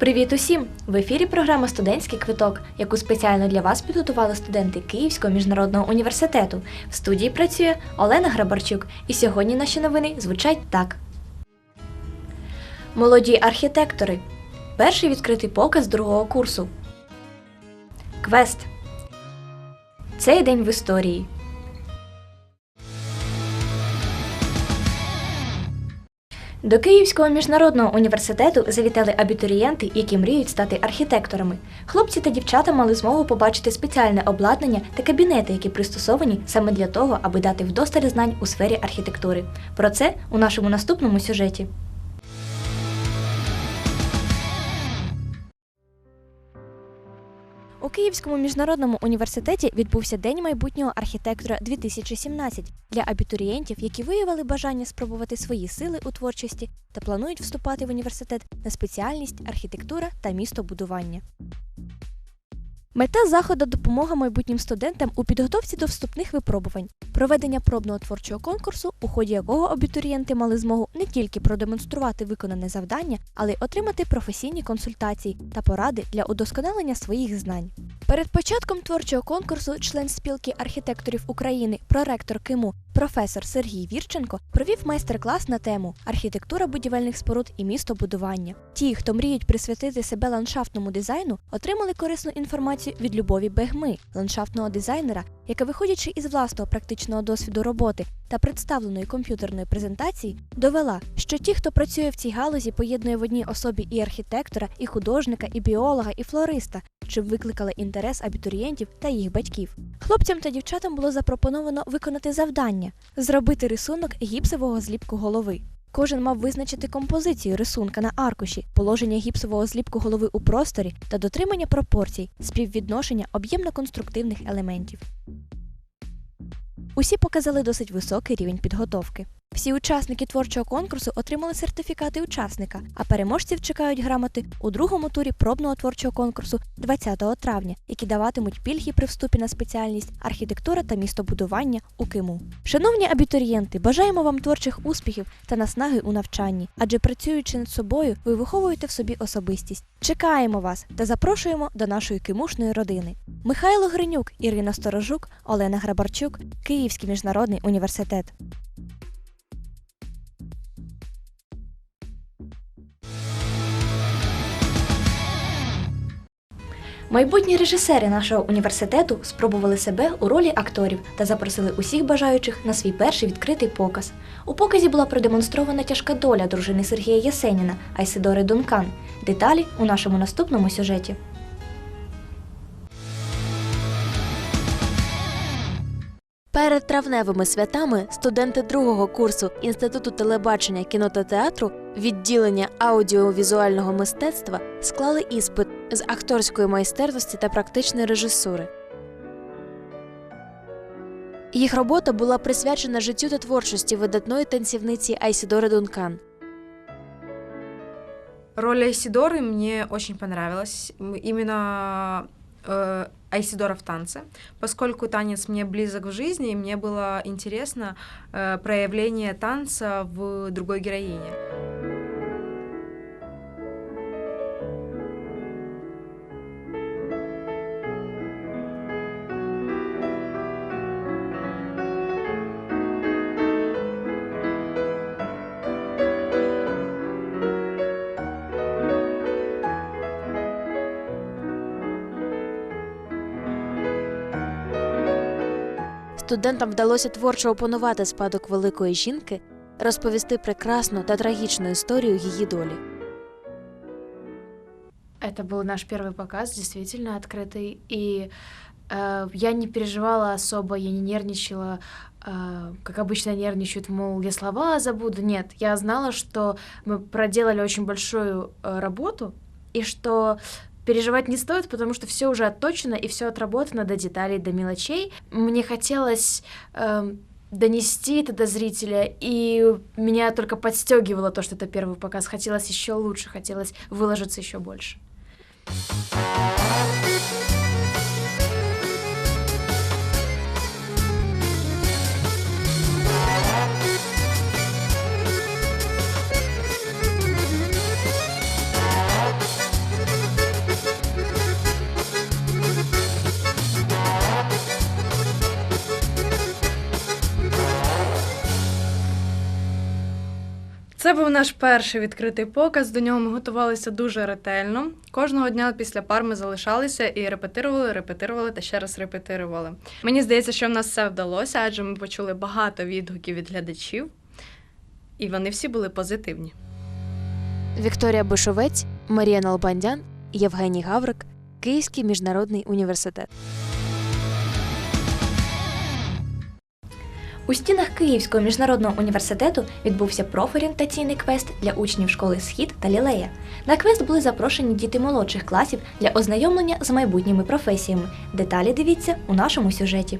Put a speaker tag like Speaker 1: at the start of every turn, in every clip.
Speaker 1: Привіт усім! В ефірі програма Студентський квиток, яку спеціально для вас підготували студенти Київського міжнародного університету. В студії працює Олена Грабарчук, і сьогодні наші новини звучать так: Молоді архітектори. Перший відкритий показ другого курсу. Квест. Цей день в історії. До Київського міжнародного університету завітали абітурієнти, які мріють стати архітекторами. Хлопці та дівчата мали змогу побачити спеціальне обладнання та кабінети, які пристосовані саме для того, аби дати вдосталь знань у сфері архітектури. Про це у нашому наступному сюжеті. У Київському міжнародному університеті відбувся День майбутнього архітектора 2017 для абітурієнтів, які виявили бажання спробувати свої сили у творчості та планують вступати в університет на спеціальність архітектура та містобудування. Мета заходу допомога майбутнім студентам у підготовці до вступних випробувань, проведення пробного творчого конкурсу, у ході якого абітурієнти мали змогу не тільки продемонструвати виконане завдання, але й отримати професійні консультації та поради для удосконалення своїх знань. Перед початком творчого конкурсу член спілки архітекторів України, проректор КИМУ, професор Сергій Вірченко провів майстер-клас на тему архітектура будівельних споруд і містобудування. Ті, хто мріють присвятити себе ландшафтному дизайну, отримали корисну інформацію від Любові Бегми, ландшафтного дизайнера, яка, виходячи із власного практичного досвіду роботи та представленої комп'ютерної презентації, довела, що ті, хто працює в цій галузі, поєднує в одній особі і архітектора, і художника, і біолога, і флориста, щоб викликали інтерес абітурієнтів та їх батьків. Хлопцям та дівчатам було запропоновано виконати завдання зробити рисунок гіпсового зліпку голови. Кожен мав визначити композицію рисунка на аркуші, положення гіпсового зліпку голови у просторі та дотримання пропорцій, співвідношення об'ємно-конструктивних елементів. Усі показали досить високий рівень підготовки. Всі учасники творчого конкурсу отримали сертифікати учасника, а переможців чекають грамоти у другому турі пробного творчого конкурсу 20 травня, які даватимуть пільги при вступі на спеціальність архітектура та містобудування у КИМУ. Шановні абітурієнти, бажаємо вам творчих успіхів та наснаги у навчанні, адже працюючи над собою, ви виховуєте в собі особистість. Чекаємо вас та запрошуємо до нашої кимушної родини. Михайло Гринюк, Ірина Сторожук, Олена Грабарчук, Київський міжнародний університет. Майбутні режисери нашого університету спробували себе у ролі акторів та запросили усіх бажаючих на свій перший відкритий показ. У показі була продемонстрована тяжка доля дружини Сергія Єсеніна Айсидори Дункан. Деталі у нашому наступному сюжеті.
Speaker 2: Перед травневими святами студенти другого курсу Інституту телебачення кіно та театру відділення аудіовізуального мистецтва склали іспит з акторської майстерності та практичної режисури. Їх робота була присвячена життю та творчості видатної танцівниці Айсідори Дункан.
Speaker 3: Роль Айсидоры мне очень понравилась. М, Именно э, Айсидора в танце, поскольку танец мне близок в жизни, и мне было интересно э, проявление танца в другой героине.
Speaker 2: Студентам вдалося творчо опанувати спадок великої жінки, розповісти прекрасну та трагічну історію її долі.
Speaker 4: Это был наш первый показ, действительно открытый. И э, я не переживала особо, я не нервничала, э, как обычно нервничают, мол, я слова забуду. Нет, я знала, что мы проделали очень большую э, работу, и что переживать не стоит, потому что все уже отточено и все отработано до деталей, до мелочей. Мне хотелось эм, донести это до зрителя, и меня только подстегивало то, что это первый показ. Хотелось еще лучше, хотелось выложиться еще больше.
Speaker 5: Це був наш перший відкритий показ. До нього ми готувалися дуже ретельно. Кожного дня після пар ми залишалися і репетирували, репетирували та ще раз репетирували. Мені здається, що в нас все вдалося, адже ми почули багато відгуків від глядачів, і вони всі були позитивні.
Speaker 2: Вікторія Бишовець, Марія Налбандян, Євгеній Гаврик, Київський міжнародний університет.
Speaker 1: У стінах Київського міжнародного університету відбувся профорієнтаційний квест для учнів школи Схід та Лілея. На квест були запрошені діти молодших класів для ознайомлення з майбутніми професіями. Деталі дивіться у нашому сюжеті.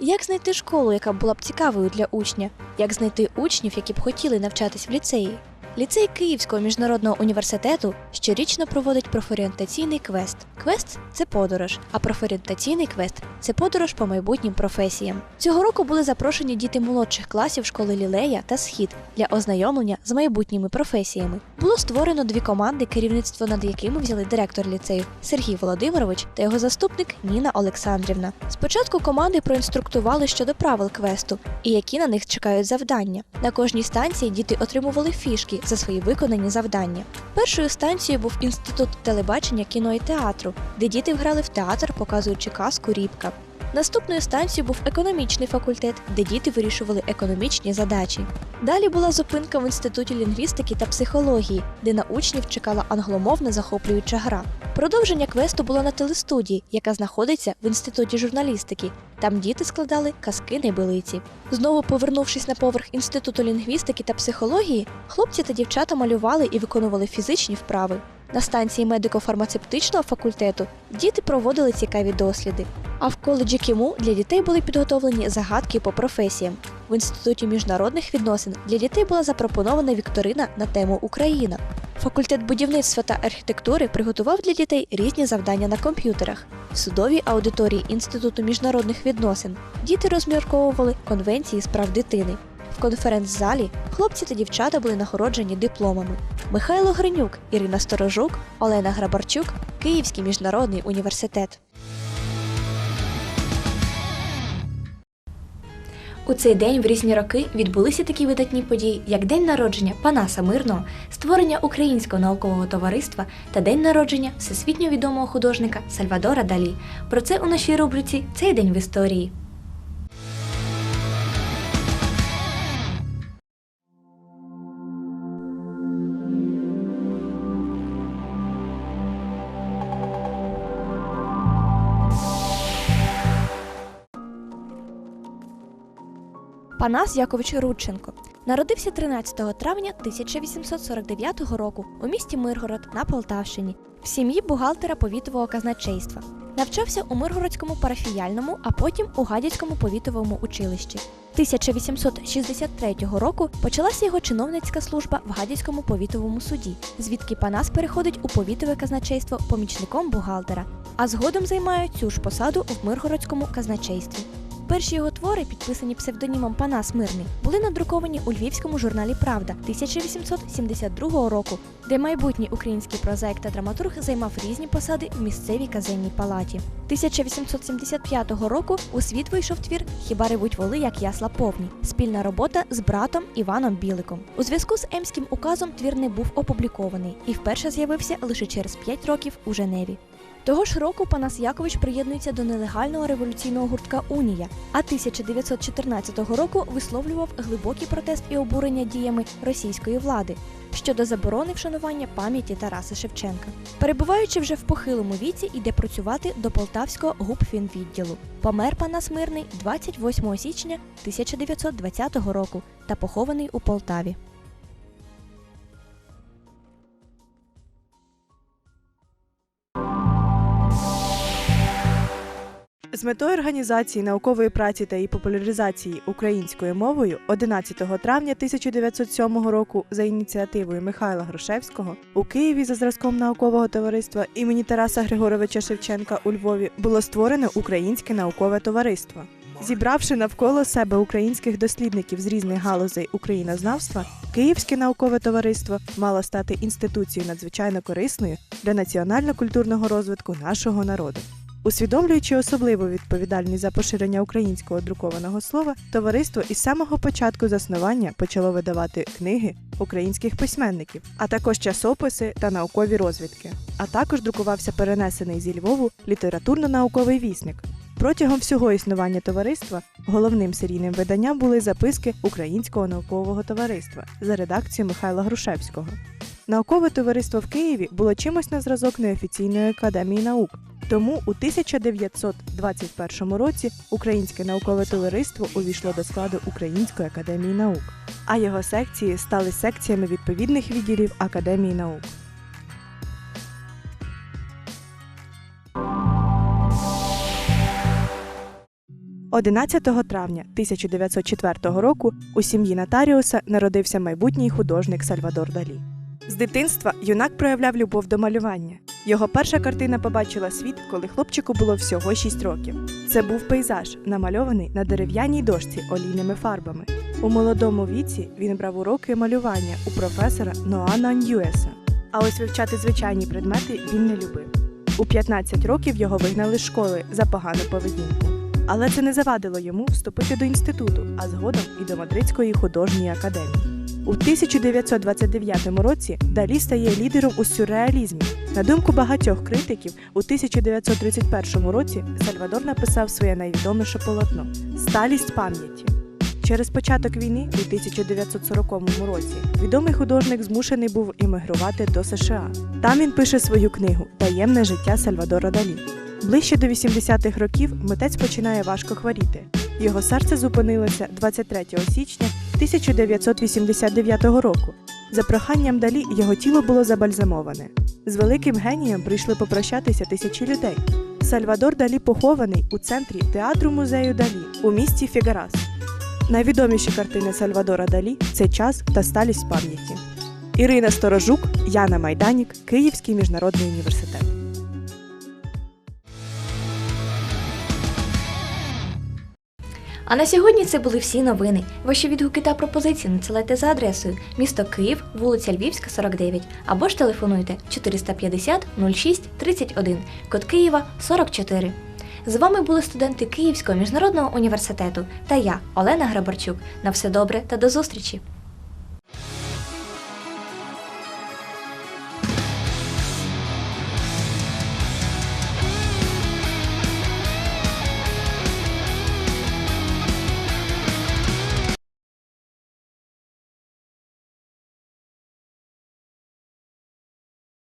Speaker 1: Як знайти школу, яка була б цікавою для учня? Як знайти учнів, які б хотіли навчатись в ліцеї? Ліцей Київського міжнародного університету щорічно проводить профорієнтаційний квест. Квест це подорож, а профорієнтаційний квест це подорож по майбутнім професіям. Цього року були запрошені діти молодших класів школи Лілея та Схід для ознайомлення з майбутніми професіями. Було створено дві команди, керівництво над якими взяли директор ліцею Сергій Володимирович та його заступник Ніна Олександрівна. Спочатку команди проінструктували щодо правил квесту і які на них чекають завдання. На кожній станції діти отримували фішки за свої виконані завдання. Першою станцією був інститут телебачення, кіно і театру, де діти грали в театр, показуючи казку Рібка. Наступною станцією був економічний факультет, де діти вирішували економічні задачі. Далі була зупинка в інституті лінгвістики та психології, де на учнів чекала англомовна захоплююча гра. Продовження квесту було на телестудії, яка знаходиться в інституті журналістики. Там діти складали казки небилиці. Знову повернувшись на поверх інституту лінгвістики та психології, хлопці та дівчата малювали і виконували фізичні вправи. На станції медико-фармацевтичного факультету діти проводили цікаві досліди. А в коледжі КІМУ для дітей були підготовлені загадки по професіям. В інституті міжнародних відносин для дітей була запропонована вікторина на тему Україна. Факультет будівництва та архітектури приготував для дітей різні завдання на комп'ютерах. В судовій аудиторії Інституту міжнародних відносин діти розмірковували конвенції з прав дитини. В конференц-залі хлопці та дівчата були нагороджені дипломами. Михайло Гринюк, Ірина Сторожук, Олена Грабарчук, Київський міжнародний університет. У цей день в різні роки відбулися такі видатні події, як День народження Панаса Мирного, створення Українського наукового товариства та День народження всесвітньо відомого художника Сальвадора Далі. Про це у нашій рубриці Цей день в історії. Панас Якович Рудченко народився 13 травня 1849 року у місті Миргород на Полтавщині в сім'ї бухгалтера повітового казначейства. Навчався у Миргородському парафіяльному, а потім у Гадяцькому повітовому училищі. 1863 року почалася його чиновницька служба в Гадяцькому повітовому суді, звідки Панас переходить у повітове казначейство помічником бухгалтера, а згодом займає цю ж посаду в Миргородському казначействі. Перші його твори, підписані псевдонімом Панас Мирний, були надруковані у львівському журналі Правда 1872 року, де майбутній український прозаїк та драматург займав різні посади в місцевій казенній палаті. 1875 року у світ вийшов твір Хіба ревуть воли, як ясла повні. Спільна робота з братом Іваном Біликом. У зв'язку з Емським указом твір не був опублікований і вперше з'явився лише через 5 років у Женеві. Того ж року Панас Якович приєднується до нелегального революційного гуртка Унія, а 1914 року висловлював глибокий протест і обурення діями російської влади щодо заборони вшанування пам'яті Тараса Шевченка. Перебуваючи вже в похилому віці, іде працювати до полтавського губфінвідділу. Помер Панас Мирний 28 січня 1920 року та похований у Полтаві.
Speaker 6: З метою організації наукової праці та її популяризації українською мовою 11 травня 1907 року за ініціативою Михайла Грушевського у Києві за зразком наукового товариства імені Тараса Григоровича Шевченка у Львові було створено Українське наукове товариство. Зібравши навколо себе українських дослідників з різних галузей українознавства, Київське наукове товариство мало стати інституцією надзвичайно корисною для національно-культурного розвитку нашого народу. Усвідомлюючи особливу відповідальність за поширення українського друкованого слова, товариство із самого початку заснування почало видавати книги українських письменників, а також часописи та наукові розвідки. А також друкувався перенесений зі Львову літературно-науковий вісник. Протягом всього існування товариства головним серійним виданням були записки Українського наукового товариства за редакцією Михайла Грушевського. Наукове товариство в Києві було чимось на зразок неофіційної академії наук. Тому у 1921 році Українське наукове товариство увійшло до складу Української академії наук, а його секції стали секціями відповідних відділів Академії наук. – 11 травня 1904 року у сім'ї нотаріуса народився майбутній художник Сальвадор Далі. З дитинства юнак проявляв любов до малювання. Його перша картина побачила світ, коли хлопчику було всього 6 років. Це був пейзаж, намальований на дерев'яній дошці олійними фарбами. У молодому віці він брав уроки малювання у професора Ноана Ньюеса. А ось вивчати звичайні предмети він не любив. У 15 років його вигнали з школи за погану поведінку. Але це не завадило йому вступити до інституту, а згодом і до Мадридської художньої академії. У 1929 році Далі стає лідером у сюрреалізмі. На думку багатьох критиків, у 1931 році Сальвадор написав своє найвідоміше полотно Сталість пам'яті. Через початок війни у 1940 році відомий художник змушений був іммігрувати до США. Там він пише свою книгу Таємне життя Сальвадора Далі. Ближче до 80-х років митець починає важко хворіти. Його серце зупинилося 23 січня 1989 року. За проханням далі його тіло було забальзамоване. З великим генієм прийшли попрощатися тисячі людей. Сальвадор Далі похований у центрі театру музею Далі у місті Фігарас. Найвідоміші картини Сальвадора Далі це час та сталість пам'яті. Ірина Сторожук, Яна Майданік, Київський міжнародний університет.
Speaker 1: А на сьогодні це були всі новини. Ваші відгуки та пропозиції надсилайте за адресою місто Київ, вулиця Львівська, 49, або ж телефонуйте 450 06 31, код Києва 44. З вами були студенти Київського міжнародного університету та я, Олена Грабарчук. На все добре та до зустрічі!